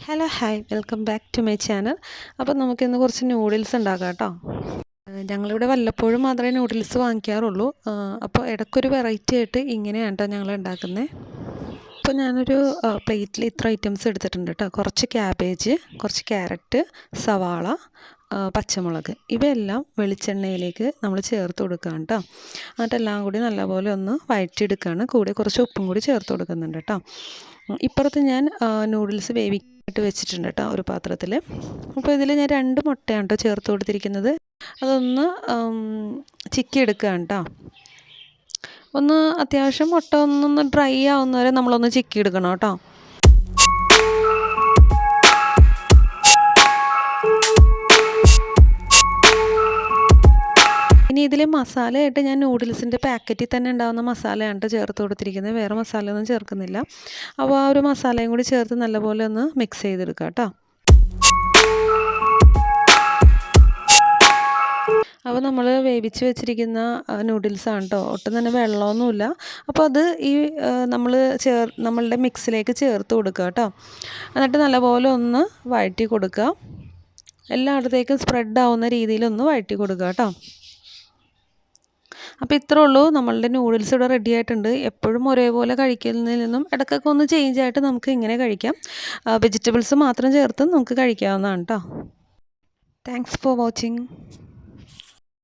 Hello hi welcome back to my channel അപ്പോൾ നമുക്കിന്ന് കുറച്ച് നൂഡിൽസ് ഉണ്ടാക്കാം കേട്ടോ. ഞങ്ങളിവിടെ വല്ലപ്പോഴും മാത്രമേ നൂഡിൽസ് വാങ്ങിക്കാറുള്ളൂ. അപ്പോൾ ഇടയ്ക്കൊരു വെറൈറ്റി ആയിട്ട് ഇങ്ങനെയാണ് കേട്ടോ ഞങ്ങൾ ഉണ്ടാക്കുന്നത് അപ്പോൾ ഞാനൊരു പ്ലേറ്റിൽ ഇത്ര ഐറ്റംസ് എടുത്തിട്ടുണ്ട് കേട്ടോ. കുറച്ച് ക്യാബേജ് കുറച്ച് ക്യാരറ്റ് സവാള പച്ചമുളക്. ഇവയെല്ലാം വെളിച്ചെണ്ണയിലേക്ക് നമ്മൾ ചേർത്ത് കൊടുക്കുകയാണ് കേട്ടോ. എന്നിട്ടെല്ലാം കൂടി നല്ലപോലെ ഒന്ന് വഴറ്റിയെടുക്കുകയാണ്. കൂടെ കുറച്ച് ഉപ്പും കൂടി ചേർത്ത് കൊടുക്കുന്നുണ്ട് കേട്ടോ. ഇപ്പുറത്ത് ഞാൻ നൂഡിൽസ് വേവിക്കാനായിട്ട് വെച്ചിട്ടുണ്ട് കേട്ടോ ഒരു പാത്രത്തിൽ അപ്പോൾ ഇതിൽ ഞാൻ രണ്ട് മുട്ടയാണ് കേട്ടോ ചേർത്ത് കൊടുത്തിരിക്കുന്നത്. അതൊന്ന് ചിക്കി എടുക്കുകയാണ് കേട്ടോ. ഒന്ന് അത്യാവശ്യം മുട്ട ഒന്നൊന്ന് ഡ്രൈ ആവുന്നവരെ നമ്മളൊന്ന് ചിക്കി എടുക്കണം കേട്ടോ. ഇനി ഇതിൽ മസാലയായിട്ട് ഞാൻ നൂഡിൽസിന്റെ പാക്കറ്റിൽ തന്നെ ഉണ്ടാകുന്ന മസാലയാണ് ചേർത്ത് കൊടുത്തിരിക്കുന്നത്. വേറെ മസാലയൊന്നും ചേർക്കുന്നില്ല. അപ്പോൾ ആ ഒരു മസാലയും കൂടി ചേർത്ത് നല്ലപോലെ ഒന്ന് മിക്സ് ചെയ്തെടുക്കുക കേട്ടോ അപ്പോൾ നമ്മൾ വേവിച്ച് വെച്ചിരിക്കുന്ന നൂഡിൽസാണ് കേട്ടോ ഒട്ടും തന്നെ വെള്ളമൊന്നുമില്ല. അപ്പോൾ അത് ഈ നമ്മൾ ചേർ നമ്മളുടെ മിക്സിലേക്ക് ചേർത്ത് കൊടുക്കുക കേട്ടോ എന്നിട്ട് നല്ലപോലെ ഒന്ന് വഴറ്റി കൊടുക്കുക എല്ലായിടത്തേക്കും സ്പ്രെഡ് ആവുന്ന രീതിയിലൊന്ന് വഴറ്റി കൊടുക്കുക കേട്ടോ അപ്പോൾ ഇത്രേ ഉള്ളൂ. നമ്മളുടെ നൂഡിൽസ് ഇവിടെ റെഡി ആയിട്ടുണ്ട്. എപ്പോഴും ഒരേപോലെ കഴിക്കുന്നതിൽ നിന്നും ഇടയ്ക്കൊക്കെ ഒന്ന് ചേഞ്ച് ആയിട്ട് നമുക്ക് ഇങ്ങനെ കഴിക്കാം. വെജിറ്റബിൾസ് മാത്രം ചേർത്ത് നമുക്ക് കഴിക്കാവുന്നതാണ് കേട്ടോ താങ്ക്സ് ഫോർ വാച്ചിങ്